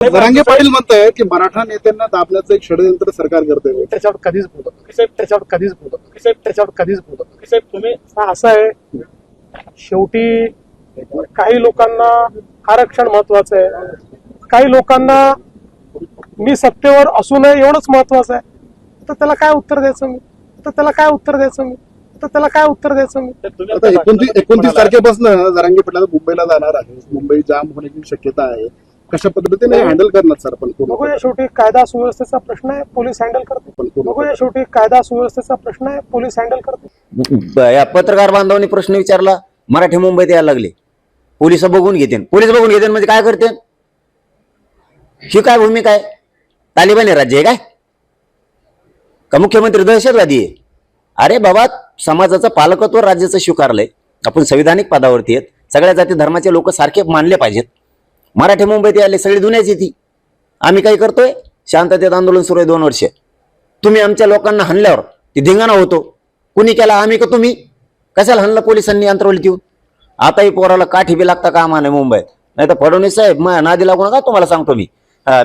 जरांगे पाटील म्हणताय की मराठा नेत्यांना दाबण्याचं एक षडयंत्र सरकार करतंय. त्याच्यावर कधीच बोलत नाही. साहेब त्याच्यावर कधीच बोलत नाही. साहेब त्याच्यावर कधीच बोलत नाही. साहेब तुम्ही असं आहे शेवटी काही लोकांना आरक्षण महत्वाचं आहे. काही लोकांना मी सत्तेवर असू नये एवढंच महत्वाचं आहे. तर त्याला काय उत्तर द्यायचं मी? तर त्याला काय उत्तर द्यायचं मी? तर त्याला काय उत्तर द्यायचं मी? आता एकोणतीस एकोणतीस तारखेपासून जरांगे पाटील मुंबईला जाणार आहे. मुंबई जाम होण्याची शक्यता आहे. कशा पद्धतीने हँडल करणार सर आपण बघूया शेवटी कायदा सुव्यवस्थेचा प्रश्न आहे पोलीस हँडल करते पण बघूया शेवटी कायदा सुव्यवस्थेचा प्रश्न आहे पोलीस हँडल करते या पत्रकार बांधवांनी प्रश्न विचारला मराठी मुंबईत यायला लागले. पोलीस बघून घेते पोलीस बघून घेते म्हणजे काय करते ही काय भूमिका आहे? तालिबानी राज्य आहे काय? का मुख्यमंत्री दहशतवादी आहे? अरे बाबा समाजाचं पालकत्व राज्याचं स्वीकारलंय. आपण संविधानिक पदावरती आहेत. सगळ्या जाती धर्माचे लोक सारखे मानले पाहिजेत. मराठी मुंबईत आले सगळी दुनियाची ती आम्ही काय करतोय? शांततेत आंदोलन सुरू आहे दोन वर्ष. तुम्ही आमच्या लोकांना हाणल्यावर ती धिंगाणा होतो. कुणी केला आम्ही का तुम्ही? कशाला हाणलं पोलिसांनी अंतरवली देऊन? आताही पोराला काठी बी लागता कामा नाही मुंबईत? नाही तर फडणवीस साहेब नादी लागू नका तुम्हाला सांगतो मी.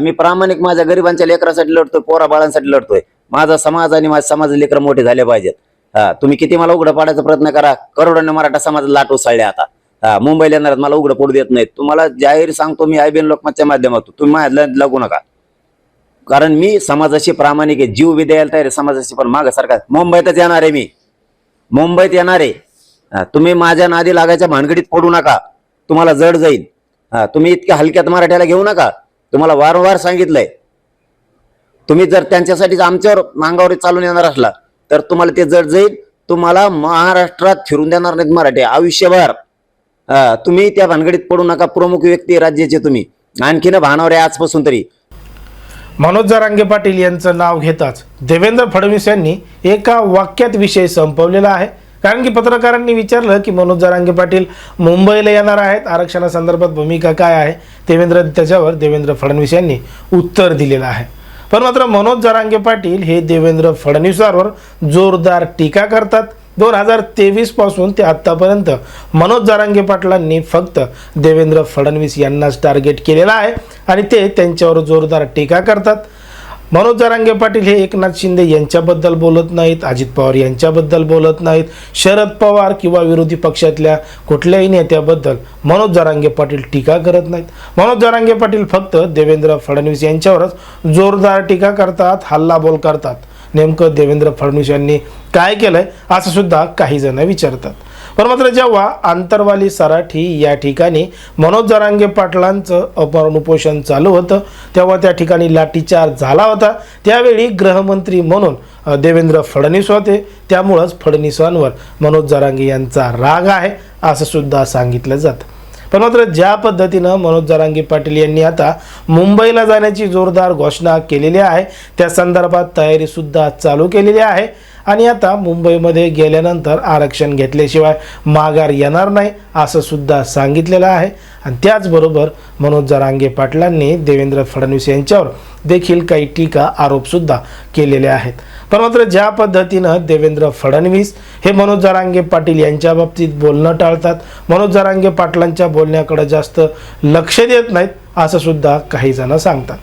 मी प्रामाणिक माझ्या गरिबांच्या लेकरासाठी लढतोय पोरा बाळांसाठी लढतोय. माझा समाज आणि माझ्या समाज लेकर मोठे झाले पाहिजेत. हा तुम्ही किती मला उघडं पाडायचा प्रयत्न करा. करोडांनी मराठा समाज लाट उसळले आता. हा मुंबईला येणार मला उघडं पडू देत नाहीत. तुम्हाला जाहीर सांगतो मी आयबीएन लोकमतच्या माध्यमातून. तुम्ही माझ्या लागू नका. कारण मी समाजाशी प्रामाणिक आहे जीव बी द्यायला तयार समाजाशी पण माग सरकार मुंबईतच येणार आहे मी. मुंबईत येणार आहे. हा, तुम्ही माझ्या नादी लागायच्या भानगडीत पडू नका. तुम्हाला जड जाईल. हा, तुम्ही इतक्या हलक्यात मराठ्याला घेऊ नका. तुम्हाला वारंवार सांगितलंय. तुम्ही जर त्यांच्यासाठी आमच्यावर मांगावर चालून येणार असला तर तुम्हाला ते जड जाईल. तुम्हाला महाराष्ट्रात फिरून देणार नाहीत मराठी. आयुष्यभर. तुम्ही त्या भानगडीत पडू नका. प्रमुख व्यक्ती राज्याचे तुम्ही. आणखीन भानावर आहे आजपासून तरी. मनोज जरांगे पाटील यांचं नाव घेताच देवेंद्र फडणवीस यांनी एका वाक्यात विषय संपवलेला आहे. कारण की पत्रकारांनी विचारलं की मनोज जरांगे पाटील मुंबईला येणार आहेत. आरक्षणासंदर्भात भूमिका काय आहे? देवेंद्र त्याच्यावर देवेंद्र फडणवीस यांनी उत्तर दिलेलं आहे. पण मात्र मनोज जरांगे पाटील हे देवेंद्र फडणवीसांवर जोरदार टीका करतात. दोन हजार तेवीसपासून ते आत्तापर्यंत मनोज जारांगे पाटलांनी फक्त देवेंद्र फडणवीस यांनाच टार्गेट केलेला आहे आणि ते त्यांच्यावर जोरदार टीका करतात. मनोज जारांगे पाटील हे एकनाथ शिंदे यांच्याबद्दल बोलत नाहीत अजित पवार यांच्याबद्दल बोलत नाहीत शरद पवार किंवा विरोधी पक्षातल्या कुठल्याही नेत्याबद्दल मनोज जारांगे पाटील टीका करत नाहीत. मनोज जारांगे पाटील फक्त देवेंद्र फडणवीस यांच्यावरच जोरदार टीका करतात हल्लाबोल करतात. नेमकं देवेंद्र फडणवीस यांनी काय केलंय असं सुद्धा काही जण विचारतात. पण मात्र जेव्हा आंतरवाली सराठी या ठिकाणी मनोज जरांगे पाटलांचं अपहरण उपोषण चालू होतं तेव्हा त्या ठिकाणी लाठीचार्ज झाला होता. त्यावेळी गृहमंत्री म्हणून देवेंद्र फडणवीस होते. त्यामुळंच फडणवीसांवर मनोज जरांगे यांचा राग आहे असं सुद्धा सांगितलं जातं. पण मात्र ज्या पद्धतीनं मनोज जरांगी पाटील यांनी आता मुंबईला जाण्याची जोरदार घोषणा केलेली आहे त्या संदर्भात तयारी सुद्धा चालू केलेली आहे. आणि आता मुंबईमध्ये गेल्यानंतर आरक्षण घेतल्याशिवाय माघार येणार नाही असं सुद्धा सांगितलेलं आहे. आणि त्याचबरोबर मनोज जरांगे पाटलांनी देवेंद्र फडणवीस यांच्यावर देखील काही टीका आरोपसुद्धा केलेले आहेत. पण मात्र ज्या पद्धतीनं देवेंद्र फडणवीस हे मनोज जरांगे पाटील यांच्या बाबतीत बोलणं टाळतात मनोज जरांगे पाटलांच्या बोलण्याकडे जास्त लक्ष देत नाहीत असं सुद्धा काही जण सांगतात.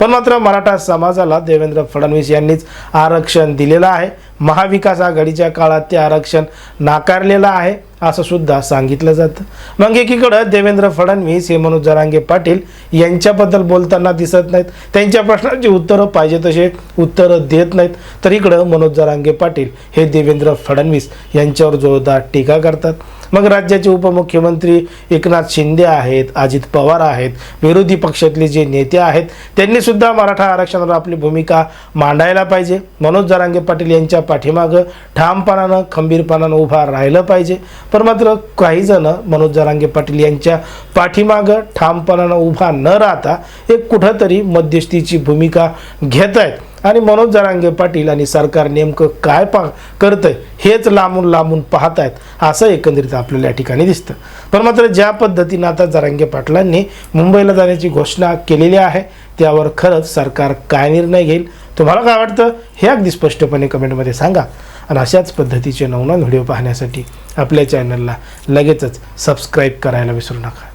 पण मात्र मराठा समाजाला देवेंद्र फडणवीस यांनीच आरक्षण दिलेलं आहे. महाविकास आघाडीच्या काळात ते आरक्षण नाकारलेलं आहे असं सुद्धा सांगितलं जातं. मग एकीकडं देवेंद्र फडणवीस हे मनोज जरांगे पाटील यांच्याबद्दल बोलताना दिसत नाहीत. त्यांच्या प्रश्नांची उत्तरं पाहिजे तसे उत्तरं देत नाहीत. तर इकडं मनोज जरांगे पाटील हे देवेंद्र फडणवीस यांच्यावर जोरदार टीका करतात. मग राज्याचे उपमुख्यमंत्री एकनाथ शिंदे आहेत अजित पवार आहेत विरोधी पक्षातले जे नेते आहेत त्यांनी सुद्धा मराठा आरक्षणावर आपली भूमिका मांडायला पाहिजे. मनोज जरांगे पाटील यांच्या पाठीमागं ठामपणानं खंबीरपणानं उभा राहिलं पाहिजे. पण मात्र काही जण मनोज जरांगे पाटील यांच्या पाठीमागं ठामपणानं उभा न राहता एक कुठंतरी मध्यस्थीची भूमिका घेत आहेत आणि मनोज जरांगे पाटील आणि सरकार नेमकं काय पा करतं हेच लांबून लांबून पाहत आहेत असं एकंदरीत आपल्याला या ठिकाणी दिसतं. पण मात्र ज्या पद्धतीनं आता जरांगे पाटलांनी मुंबईला जाण्याची घोषणा केलेली आहे त्यावर खरंच सरकार काय निर्णय घेईल तुम्हाला काय वाटतं हे अगदी स्पष्टपणे कमेंटमध्ये सांगा. आणि अशाच पद्धतीचे नवनवीन व्हिडिओ पाहण्यासाठी आपल्या चॅनलला लगेचच सबस्क्राईब करायला विसरू नका.